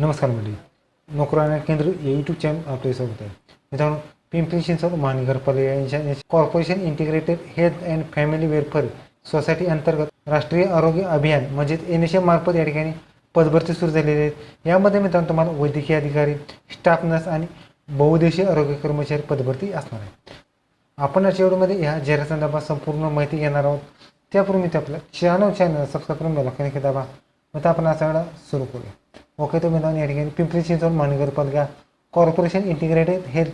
नमस्कार मंडळी. नोकराना केंद्र या यूट्यूब चॅनल आपले स्वागत आहे. मित्रांनो पिंपरी चिंचवड महानगरपालिका यांच्या यांच्या corporation integrated health and family welfare society अंतर्गत राष्ट्रीय आरोग्य अभियान म्हणजेच एन एस एम मार्फत या ठिकाणी पदभरती सुरू झालेली आहे. यामध्ये मित्रांनो तुम्हाला वैद्यकीय अधिकारी स्टाफ नर्स आणि बहुदेशीय आरोग्य कर्मचारी पदभरती असणार आहे. आपण या शेवटमध्ये ह्या जाहिरात संपूर्ण माहिती घेणार आहोत. त्यापूर्वी मी ते आपल्या चॅनल चॅनल सबस्क्राईब करून बेल आयकॉन दाबा. मग आपण असा वेळा सुरू करूया. ओके तुम्ही या ठिकाणी पिंपरी चिंचवड घ्या corporation integrated health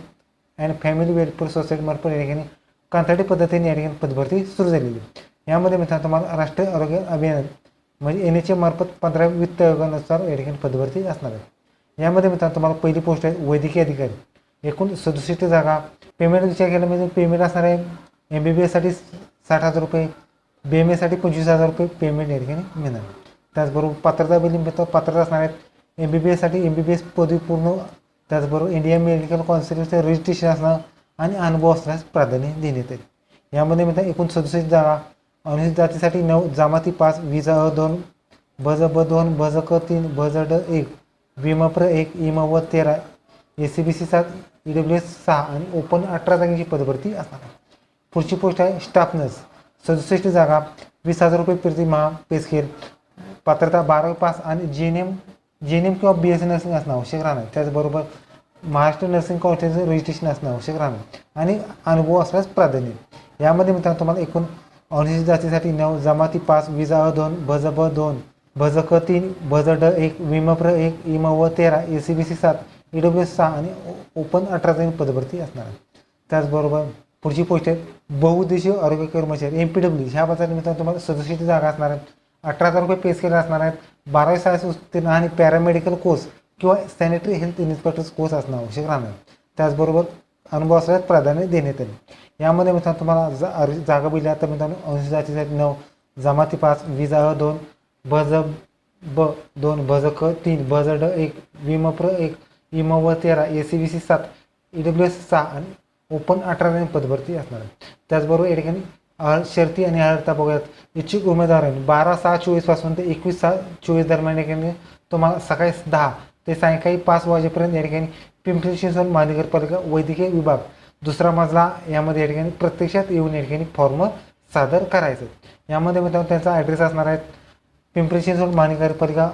and family welfare सोसायटीमार्फत या ठिकाणी कंत्राटी पद्धतीने या ठिकाणी पदभरती सुरू झालेली आहे. यामध्ये मित्रांनो तुम्हाला राष्ट्रीय आरोग्य अभियान म्हणजे एन एच एमार्फत मार्फत पंधरा वित्त आयोगानुसार या ठिकाणी पदभरती असणार आहे. यामध्ये मित्रांनो तुम्हाला पहिली पोस्ट आहे वैद्यकीय अधिकारी. एकूण सदुसष्ट जागा. पेमेंट विचार केला म्हणजे पेमेंट असणार आहे एम बी बी एससाठी साठ हजार रुपये बी एम एसाठी पंचवीस हजार रुपये पेमेंट या ठिकाणी मिळणार त्याचबरोबर पात्रता बिलिंग पात्रता असणार आहेत एम बी बी एससाठी एम बी बी एस पदवी पूर्ण त्याचबरोबर इंडियन मेडिकल कॉन्सिलचं रजिस्ट्रेशन असणं आणि अनुभव असण्यास प्राधान्य देण्यात येईल. यामध्ये मित्र एकूण सदुसष्ट जागा अनुसूचित जातीसाठी नऊ जामाती पाच विजा अ दोन भज ब दोन भज क तीन भज ड एक विमा प्र एक इमा व तेरा ए सी बी सी सात ई डब्ल्यू एस सहा आणि ओपन अठरा जागांची पदभरती असणार पुढची पोस्ट आहे स्टाफ नर्स सदुसष्ट जागा वीस हजार रुपये प्रति माह पात्रता बारावी पास आणि G N M G N M किंवा बी एस सी नर्सिंग असणं आवश्यक राहणार. त्याचबरोबर महाराष्ट्र नर्सिंग कॉलेजचं रजिस्ट्रेशन असणं आवश्यक राहणार. आणि अनुभव असल्यास प्राधान्य. यामध्ये मित्रांनो तुम्हाला एकूण अनुसूचित जातीसाठी नऊ जमाती पाच विजा अ दोन भज ब दोन भज क तीन भज ड एक विमप्र एक इम व तेरा ए सी बी सी सात ई डब्ल्यू एस सहा आणि ओपन अठरा जण पदभरती असणार. आहे त्याचबरोबर पुढची पोस्ट आहे बहुउद्देशीय आरोग्य कर्मचारी एम पी डब्ल्यू ह्या पदासाठी मित्रांनो तुम्हाला सदुसष्ट जागा असणार आहेत अठरा हजार रुपये पे स्केल असणार आहेत. बारावी सायन्स उत्तीर्ण आणि पॅरामेडिकल कोर्स किंवा सॅनिटरी हेल्थ इन्स्पेक्टर्स कोर्स असणं आवश्यक राहणार. त्याचबरोबर अनुभव असल्यास प्राधान्य देण्यात येईल यामध्ये मित्रांनो तुम्हाला जा अर्ज जागा बिल्या तर मित्रांनो अनुसूचित जातीसाठी नऊ. जमाती पाच विजा अ दोन भज ब दोन भज क तीन भज ड एक विमप्र एक इम व तेरा ए सी बी सी सात ई डब्ल्यू एस सहा आणि ओपन अठरा पदभरती असणार आहे त्याचबरोबर या ठिकाणी अर शर्ती आणि अर्हता बघूयात. इच्छुक उमेदवारांनी बारा सहा चोवीसपासून ते एकवीस सहा चोवीस दरम्यान या ठिकाणी तुम्हाला सकाळी दहा ते सायंकाळी पाच वाजेपर्यंत या ठिकाणी पिंपरी चिंचवड महानगरपालिका वैद्यकीय विभाग दुसरा मजला यामध्ये या ठिकाणी प्रत्यक्षात येऊन या ठिकाणी फॉर्म सादर करायचं. यामध्ये मित्रांनो त्यांचा ॲड्रेस असणार आहे पिंपरी चिंचवड महानगरपालिका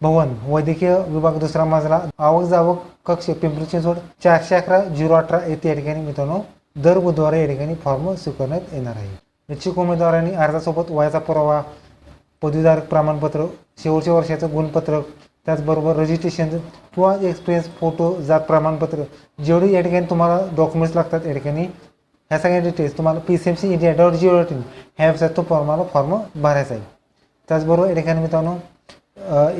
भवन वैद्यकीय विभाग दुसरा मजला आवक जावक कक्ष पिंपरी चिंचवड चारशे अकरा झिरो अठरा येथे या ठिकाणी मित्रांनो दर बुधवारी या ठिकाणी फॉर्म स्वीकारण्यात येणार आहे. इच्छुक उमेदवारांनी अर्जासोबत वयाचा पुरावा पदवीधारक प्रमाणपत्र शेवटच्या वर्षाचं गुणपत्रक त्याचबरोबर रजिस्ट्रेशन किंवा एक्सपिरियन्स फोटो जात प्रमाणपत्र जेवढे या ठिकाणी तुम्हाला डॉक्युमेंट्स लागतात या ठिकाणी ह्या सगळ्या डिटेल्स तुम्हाला P C M C India dot G dot in ह्या वेबसाईट तो फॉर्माला फॉर्म भरायचा आहे. त्याचबरोबर या ठिकाणी मित्रांनो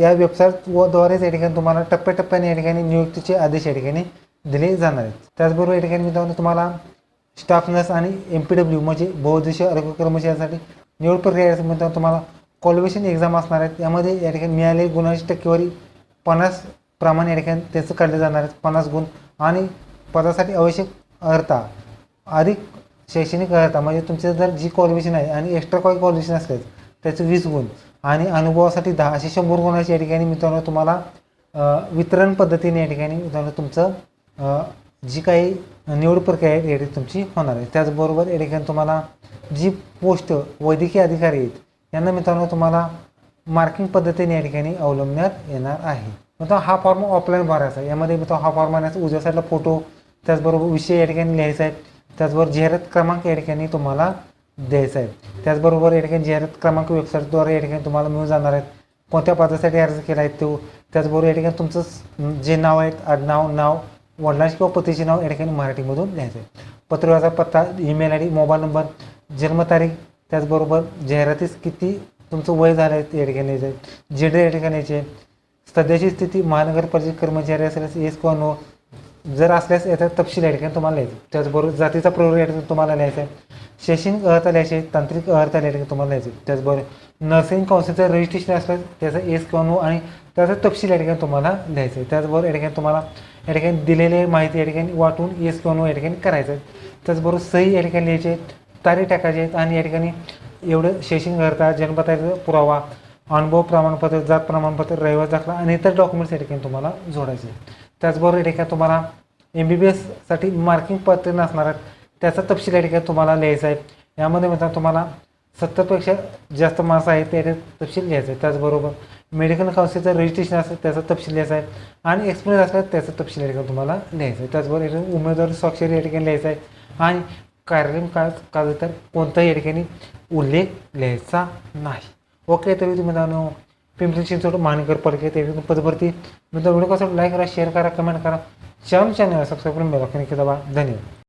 या वेबसाईट व द्वारेच या ठिकाणी तुम्हाला टप्प्याटप्प्याने या ठिकाणी नियुक्तीचे आदेश या ठिकाणी दिले जाणार आहेत. त्याचबरोबर या ठिकाणी मित्रांनो तुम्हाला स्टाफ नर्स आणि एम पी डब्ल्यू म्हणजे बहुउद्देशीय आरोग्य कर्मचाऱ्यांसाठी निवड प्रक्रिया तुम्हाला क्वालिफिकेशन एक्झाम असणार आहेत. यामध्ये या ठिकाणी मिळालेली गुणांची टक्केवारी पन्नास प्रमाण या ठिकाणी त्याचं काढले जाणार आहेत. पन्नास गुण आणि पदासाठी आवश्यक अर्हता अधिक शैक्षणिक अर्हता म्हणजे तुमचे जर जी क्वालिफिकेशन आहे आणि एक्स्ट्रा काही क्वालिफिकेशन असल्यास त्याचे वीस गुण आणि अनुभवासाठी दहा असे शंभर गुणाची या ठिकाणी मित्रांनो तुम्हाला वितरण पद्धतीने या ठिकाणी मित्रांनो तुमचं जी काही निवड प्रक्रिया आहे या ठिकाणी तुमची होणार आहे. त्याचबरोबर या ठिकाणी तुम्हाला जी पोस्ट वैद्यकीय अधिकारी आहेत यांना मित्रांनो तुम्हाला मार्किंग पद्धतीने या ठिकाणी अवलंबण्यात येणार आहे. मित्रांनो हा फॉर्म ऑफलाईन भरायचा आहे. यामध्ये मित्रांनो हा फॉर्म आणण्याचा उजव्या साईडला फोटो त्याचबरोबर विषय या ठिकाणी लिहायचा आहे. त्याचबरोबर जाहिरात क्रमांक या ठिकाणी तुम्हाला द्यायचा आहे. त्याचबरोबर या ठिकाणी जाहिरात क्रमांक वेबसाईटद्वारे या ठिकाणी तुम्हाला मिळून जाणार आहेत. कोणत्या पदासाठी अर्ज केला आहे तो? त्याचबरोबर या ठिकाणी तुमचं जे नाव आहेत आडनाव नाव वडिलांचे किंवा पतीचे नाव या ठिकाणी मराठीमधून लिहायचं आहे पत्रव्यवहार पत्ता email I D mobile number जन्मतारीख त्याचबरोबर जाहिरातीस किती तुमचं वय झालं आहे या ठिकाणी यायचं आहे जेंडर या ठिकाणी यायचे सध्याची स्थिती महानगरपालिका कर्मचारी असल्यास येस किंवा नो जर असल्यास याचा तपशील या ठिकाणी तुम्हाला लिहायचं. त्याचबरोबर जातीचा प्रयोग या ठिकाणी तुम्हाला लिहायचा आहे. शैक्षणिक अर्हता लिहायचे तांत्रिक अर्हता या ठिकाणी तुम्हाला लिहायचे. आहे. त्याचबरोबर नर्सिंग काउन्सिलचं रजिस्ट्रेशन असल्यास त्याचा एस किंवा नो आणि त्याचा तपशील या ठिकाणी तुम्हाला लिहायचं आहे. त्याचबरोबर या ठिकाणी तुम्हाला या ठिकाणी दिलेली माहिती या ठिकाणी वाटून एस किंवा नो या ठिकाणी करायचं आहे. त्याचबरोबर सही या ठिकाणी लिहायचे तारीख टाकायचे आहेत आणि या ठिकाणी एवढं शैक्षणिक अर्हता जन्मतारीचा पुरावा अनुभव प्रमाणपत्र जात प्रमाणपत्र रहिवास दाखला आणि इतर डॉक्युमेंट्स या ठिकाणी तुम्हाला जोडायचे त्याचबरोबर या तुम्हाला एम बी बी एससाठी मार्किंग पत्र नसणार आहेत. त्याचा तपशील या ठिकाणी तुम्हाला लिहायचा आहे. यामध्ये मित्रांनो तुम्हाला सत्तरपेक्षा जास्त मार्क्स आहेत त्या तपशील लिहायचा आहे त्याचबरोबर मेडिकल काउन्सिलचं रजिस्ट्रेशन असेल त्याचा तपशील लिहायचा आहे. आणि एक्सपिरियन्स असला त्याचा तपशील या ठिकाणी तुम्हाला लिहायचा आहे. त्याचबरोबर या ठिकाणी उमेदवारी स्वाक्षरी या ठिकाणी लिहायचा आहे. आणि कार्यक्रम काळ काळ तर कोणताही या ठिकाणी उल्लेख लिहायचा नाही. ओके तरी तुम्ही मित्रांनो पिंपरी चिंचवड महानगरपालिकेत ते पदभरती. मित्रांनो व्हिडिओ कसं लाईक करा शेअर करा कमेंट करा. चॅनल चॅनल सबस्क्राईब करून बेल आयकॉन दाबा. धन्यवाद.